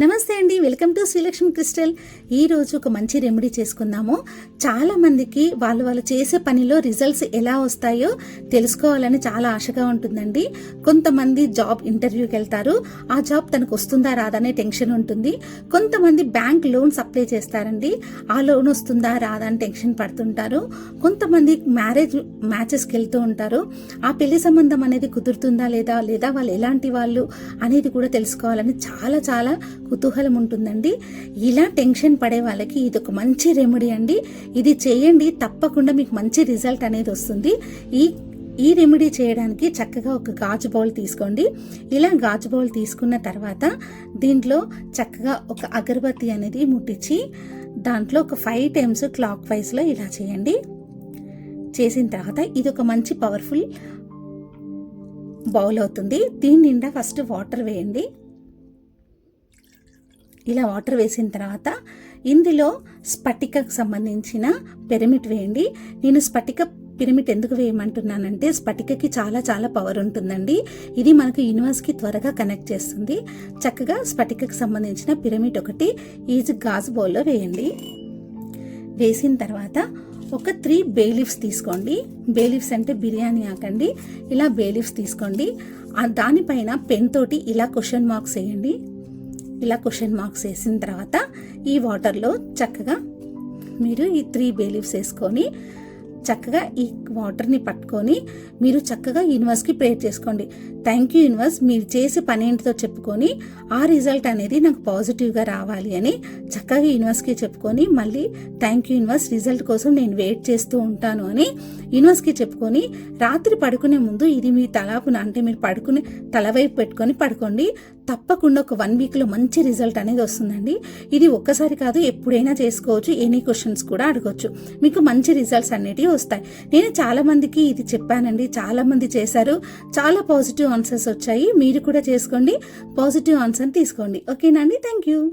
నమస్తే అండి welcome to Srilakshmi crystal. ఈ రోజు ఒక మంచి రెమెడీ చేసుకుందాము. చాలామందికి వాళ్ళు వాళ్ళు చేసే పనిలో రిజల్ట్స్ ఎలా వస్తాయో తెలుసుకోవాలని చాలా ఆశగా ఉంటుందండి. కొంతమంది జాబ్ ఇంటర్వ్యూకి వెళ్తారు. ఆ జాబ్ తనకు వస్తుందా రాదనే టెన్షన్ ఉంటుంది. కొంతమంది బ్యాంక్ లోన్స్ అప్లై చేస్తారండి. ఆ లోన్ వస్తుందా రాదా అని టెన్షన్ పడుతుంటారు. కొంతమంది మ్యారేజ్ మ్యాచెస్కి వెళ్తూ ఉంటారు. ఆ పెళ్ళి సంబంధం అనేది కుదురుతుందా లేదా? లేదా వాళ్ళు ఎలాంటి వాళ్ళు అనేది కూడా తెలుసుకోవాలని చాలా చాలా కుతూహలం ఉంటుందండి. ఇలా టెన్షన్ పడే వాళ్ళకి ఇది ఒక మంచి రెమెడీ అండి. ఇది చేయండి తప్పకుండా మీకు మంచి రిజల్ట్ అనేది వస్తుంది. ఈ ఈ రెమెడీ చేయడానికి చక్కగా ఒక గాజు బౌల్ తీసుకోండి. ఇలా గాజు బౌల్ తీసుకున్న తర్వాత దీంట్లో చక్కగా ఒక అగరబత్తి అనేది ముట్టించి దాంట్లో ఒక ఫైవ్ టైమ్స్ క్లాక్ వైజ్లో ఇలా చేయండి. చేసిన తర్వాత ఇది ఒక మంచి పవర్ఫుల్ బౌల్ అవుతుంది. దీని నిండా ఫస్ట్ వాటర్ వేయండి. ఇలా వాటర్ వేసిన తర్వాత ఇందులో స్ఫటికకు సంబంధించిన పిరమిడ్ వేయండి. నేను స్ఫటిక పిరమిడ్ ఎందుకు వేయమంటున్నానంటే స్ఫటికకి చాలా చాలా పవర్ ఉంటుందండి. ఇది మనకు యూనివర్స్కి త్వరగా కనెక్ట్ చేస్తుంది. చక్కగా స్ఫటికకు సంబంధించిన పిరమిడ్ ఒకటి ఈజ్ గాజు బౌల్లో వేయండి. వేసిన తర్వాత ఒక త్రీ బేలీఫ్స్ తీసుకోండి. బేలీఫ్స్ అంటే బిర్యానీ ఆకండి. ఇలా బేలీఫ్స్ తీసుకోండి. దానిపైన పెన్ తోటి ఇలా క్వశ్చన్ మార్క్స్ వేయండి. ఇలా క్వశ్చన్ మార్క్స్ వేసిన తర్వాత ఈ వాటర్లో చక్కగా మీరు ఈ త్రీ బేలీఫ్స్ వేసుకొని చక్కగా ఈ వాటర్ని పట్టుకొని మీరు చక్కగా యూనివర్స్కి ప్రేర్ చేసుకోండి. Thank you universe. మీరు చేసే పని ఏంటితో చెప్పుకొని ఆ రిజల్ట్ అనేది నాకు పాజిటివ్గా రావాలి అని చక్కగా యూనివర్స్కి చెప్పుకొని మళ్ళీ థ్యాంక్ యూ యూనివర్స్. రిజల్ట్ కోసం నేను వెయిట్ చేస్తూ ఉంటాను అని యూనివర్స్కి చెప్పుకొని రాత్రి పడుకునే ముందు ఇది మీ తలాపున అంటే మీరు పడుకునే తలవైపు పెట్టుకొని పడుకోండి. తప్పకుండా ఒక వన్ వీక్లో మంచి రిజల్ట్ అనేది వస్తుందండి. ఇది ఒక్కసారి కాదు ఎప్పుడైనా చేసుకోవచ్చు. ఎనీ క్వశ్చన్స్ కూడా అడగవచ్చు మీకు మంచి రిజల్ట్స్ అనేటివి వస్తాయి. నేను చాలా మందికి ఇది చెప్పానండి. చాలా మంది చేశారు. చాలా పాజిటివ్ ఆన్సర్స్ వచ్చాయి. మీరు కూడా చేసుకోండి. పాజిటివ్ ఆన్సర్ తీసుకోండి. ఓకేనా అండి? Thank you.